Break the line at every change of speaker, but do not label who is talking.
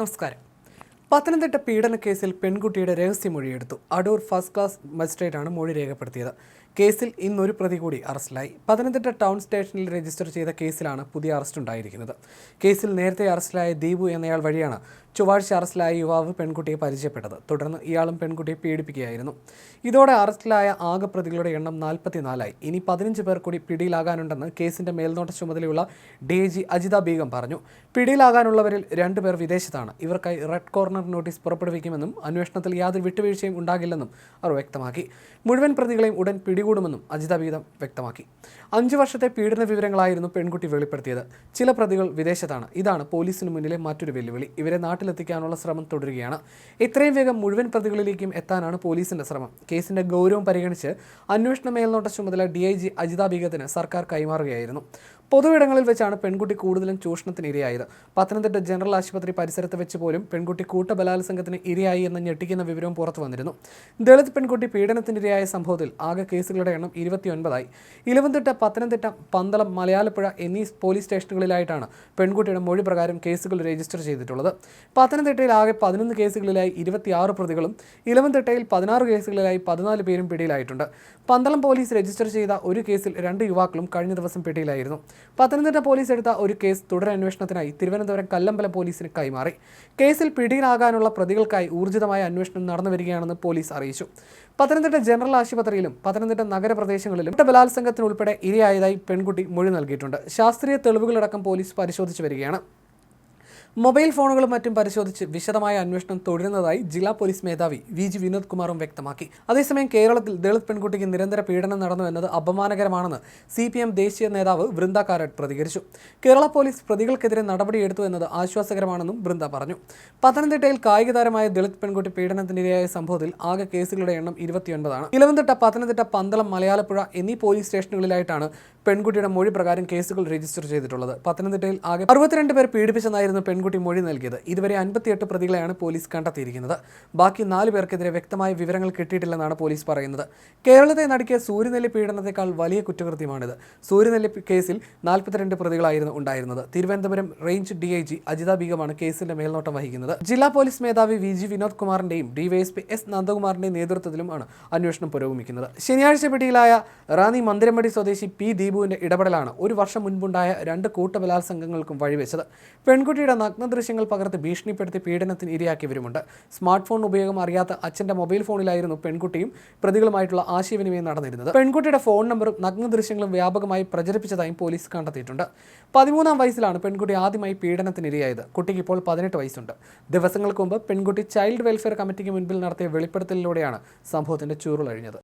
നമസ്കാരം. പത്തനംതിട്ട പീഡന കേസിൽ പെൺകുട്ടിയുടെ രഹസ്യമൊഴിയെടുത്തു. അടൂർ ഫസ്റ്റ് ക്ലാസ് മജിസ്ട്രേറ്റാണ് മൊഴി രേഖപ്പെടുത്തിയത്. കേസിൽ ഇന്നൊരു പ്രതി കൂടി അറസ്റ്റിലായി. പത്തനംതിട്ട ടൗൺ സ്റ്റേഷനിൽ രജിസ്റ്റർ ചെയ്ത കേസിലാണ് പുതിയ അറസ്റ്റ് ഉണ്ടായിരിക്കുന്നത്. കേസിൽ നേരത്തെ അറസ്റ്റിലായ ദീപു എന്നയാൾ വഴിയാണ് ചൊവ്വാഴ്ച അറസ്റ്റിലായ യുവാവ് പെൺകുട്ടിയെ പരിചയപ്പെട്ടത്. തുടർന്ന് ഇയാളും പെൺകുട്ടിയെ പീഡിപ്പിക്കുകയായിരുന്നു. ഇതോടെ അറസ്റ്റിലായ ആകെ പ്രതികളുടെ എണ്ണം നാൽപ്പത്തിനാലായി. ഇനി പതിനഞ്ച് പേർ കൂടി പിടിയിലാകാനുണ്ടെന്ന് കേസിന്റെ മേൽനോട്ട ചുമതലയുള്ള ഡി ജി അജിത ബീഗം പറഞ്ഞു. പിടിയിലാകാനുള്ളവരിൽ രണ്ടുപേർ വിദേശത്താണ്. ഇവർക്കായി റെഡ് കോർണർ നോട്ടീസ് പുറപ്പെടുവിക്കുമെന്നും അന്വേഷണത്തിൽ യാതൊരു വിട്ടുവീഴ്ചയും ഉണ്ടാകില്ലെന്നും അവർ വ്യക്തമാക്കി. മുഴുവൻ പ്രതികളെയും ഉടൻ പിടികൂടുമെന്നും അജിത വീതം വ്യക്തമാക്കി. അഞ്ചു വർഷത്തെ പീഡന വിവരങ്ങളായിരുന്നു പെൺകുട്ടി വെളിപ്പെടുത്തിയത്. ചില പ്രതികൾ വിദേശത്താണ്. ഇതാണ് പോലീസിന് മുന്നിലെ മറ്റൊരു വെല്ലുവിളി. ഇവരെ നാട്ടിലെത്തിക്കാനുള്ള ശ്രമം തുടരുകയാണ്. എത്രയും വേഗം മുഴുവൻ പ്രതികളിലേക്കും എത്താനാണ് പോലീസിന്റെ ശ്രമം. കേസിന്റെ ഗൗരവം പരിഗണിച്ച് അന്വേഷണ മേൽനോട്ട ചുമതല ഡി ഐ ജി അജിത ബീഗത്തിന് സർക്കാർ കൈമാറുകയായിരുന്നു. പൊതുവിടങ്ങളിൽ വെച്ചാണ് പെൺകുട്ടി കൂടുതലും ചൂഷണത്തിന് ഇരയായത്. പത്തനംതിട്ട ജനറൽ ആശുപത്രി പരിസരത്ത് വെച്ച് പോലും പെൺകുട്ടി കൂട്ടബലാത്സംഗത്തിന് ഇരയായി എന്ന് ഞെട്ടിക്കുന്ന വിവരവും പുറത്തു വന്നിരുന്നു. ദളിത് പെൺകുട്ടി പീഡനത്തിനിരയായ സംഭവത്തിൽ ആകെ കേസുകളുടെ എണ്ണം ഇരുപത്തിയൊൻപതായി. ഇലവന്തിട്ട പത്തനംതിട്ട പന്തളം മലയാളപ്പുഴ എന്നീ പോലീസ് സ്റ്റേഷനുകളിലായിട്ടാണ് പെൺകുട്ടിയുടെ മൊഴി പ്രകാരം കേസുകൾ രജിസ്റ്റർ ചെയ്തിട്ടുള്ളത്. പത്തനംതിട്ടയിൽ ആകെ പതിനൊന്ന് കേസുകളിലായി ഇരുപത്തിയാറ് പ്രതികളും ഇലവന്തിട്ടയിൽ പതിനാറ് കേസുകളിലായി പതിനാല് പേരും പിടിയിലായിട്ടുണ്ട്. പന്തളം പോലീസ് രജിസ്റ്റർ ചെയ്ത ഒരു കേസിൽ രണ്ട് യുവാക്കളും കഴിഞ്ഞ ദിവസം പിടിയിലായിരുന്നു. പത്തനംതിട്ട പോലീസ് എടുത്ത ഒരു കേസ് തുടരന്വേഷണത്തിനായി തിരുവനന്തപുരം കല്ലമ്പല പോലീസിന് കൈമാറി. കേസിൽ പിടിയിലാകാനുള്ള പ്രതികൾക്കായി ഊർജിതമായ അന്വേഷണം നടന്നു വരികയാണെന്ന് പോലീസ് അറിയിച്ചു. പത്തനംതിട്ട ജനറൽ ആശുപത്രിയിലും പത്തനംതിട്ട നഗരപ്രദേശങ്ങളിലും ബലാത്സംഗത്തിനുൾപ്പെടെ ഇരയായതായി പെൺകുട്ടി മൊഴി നൽകിയിട്ടുണ്ട്. ശാസ്ത്രീയ തെളിവുകളടക്കം പോലീസ് പരിശോധിച്ചു വരികയാണ്. മൊബൈൽ ഫോണുകളും മറ്റും പരിശോധിച്ച് വിശദമായ അന്വേഷണം തുടരുന്നതായി ജില്ലാ പോലീസ് മേധാവി വി ജി വിനോദ് കുമാറും വ്യക്തമാക്കി. അതേസമയം കേരളത്തിൽ ദളിത് പെൺകുട്ടിക്ക് നിരന്തര പീഡനം നടന്നു എന്നത് അപമാനകരമാണെന്ന് സി പി എം ദേശീയ നേതാവ് വൃന്ദ കാരട്ട് പ്രതികരിച്ചു. കേരള പോലീസ് പ്രതികൾക്കെതിരെ നടപടിയെടുത്തു എന്നത് ആശ്വാസകരമാണെന്നും വൃന്ദ പറഞ്ഞു. പത്തനംതിട്ടയിൽ കായിക താരമായ ദളിത് പെൺകുട്ടി പീഡനത്തിനിരയായ സംഭവത്തിൽ ആകെ കേസുകളുടെ എണ്ണം ഇരുപത്തിയൊൻപതാണ്. ഇലവന്തിട്ട പത്തനംതിട്ട പന്തളം മലയാളപ്പുഴ എന്നീ പോലീസ് സ്റ്റേഷനുകളിലായിട്ടാണ് പെൺകുട്ടിയുടെ മൊഴി പ്രകാരം കേസുകൾ രജിസ്റ്റർ ചെയ്തിട്ടുള്ളത്. പത്തനംതിട്ടയിൽ ആകെ അറുപത്തിരണ്ട് പേർ പീഡിപ്പിച്ചെന്നായിരുന്നു പെൺകുട്ടി മൊഴി നൽകിയത്. ഇതുവരെ അൻപത്തിയെട്ട് പ്രതികളെയാണ് പോലീസ് കണ്ടെത്തിയിരിക്കുന്നത്. ബാക്കി നാല് പേർക്കെതിരെ വ്യക്തമായ വിവരങ്ങൾ കിട്ടിയിട്ടില്ലെന്നാണ് പോലീസ് പറയുന്നത്. കേരളത്തെ നടുക്കിയ സൂര്യനെല്ലി പീഡനത്തെക്കാൾ വലിയ കുറ്റകൃത്യമാണിത്. സൂര്യനെല്ലി കേസിൽ നാൽപ്പത്തിരണ്ട് പ്രതികളായിരുന്നു ഉണ്ടായിരുന്നത്. Thiruvananthapuram range D I G Ajitha ബീഗമാണ് കേസിന്റെ മേൽനോട്ടം വഹിക്കുന്നത്. ജില്ലാ പോലീസ് മേധാവി വി ജി വിനോദ് കുമാറിന്റെയും ഡിവൈഎസ്പി എസ് നന്ദകുമാറിന്റെയും നേതൃത്വത്തിലുമാണ് അന്വേഷണം പുരോഗമിക്കുന്നത്. ശനിയാഴ്ച പിടിയിലായ റാന്നി മന്ദിരമടി സ്വദേശി പി ദീപുവിന്റെ ഇടപെടലാണ് ഒരു വർഷം മുൻപുണ്ടായ രണ്ട് കൂട്ടബലാത്സംഗങ്ങൾക്കും വഴിവെച്ചത്. പെൺകുട്ടിയുടെ നഗ്നദൃശ്യങ്ങൾ പകർത്ത് ഭീഷണിപ്പെടുത്തി പീഡനത്തിന് ഇരയാക്കിയവരുമുണ്ട്. സ്മാർട്ട് ഫോൺ ഉപയോഗം അറിയാത്ത അച്ഛന്റെ മൊബൈൽ ഫോണിലായിരുന്നു പെൺകുട്ടിയും പ്രതികളുമായിട്ടുള്ള ആശയവിനിമയം നടന്നിരുന്നത്. പെൺകുട്ടിയുടെ ഫോൺ നമ്പറും നഗ്നദൃശ്യങ്ങളും വ്യാപകമായി പ്രചരിപ്പിച്ചതായും പോലീസ് കണ്ടെത്തിയിട്ടുണ്ട്. പതിമൂന്നാം വയസ്സിലാണ് പെൺകുട്ടി ആദ്യമായി പീഡനത്തിന് ഇരയായത്. കുട്ടിക്ക് ഇപ്പോൾ പതിനെട്ട് വയസ്സുണ്ട്. ദിവസങ്ങൾക്ക് മുമ്പ് പെൺകുട്ടി ചൈൽഡ് വെൽഫെയർ കമ്മിറ്റിക്ക് മുൻപിൽ നടത്തിയ വെളിപ്പെടുത്തലിലൂടെയാണ് സംഭവത്തിന്റെ ചൂരുളഴിഞ്ഞത്.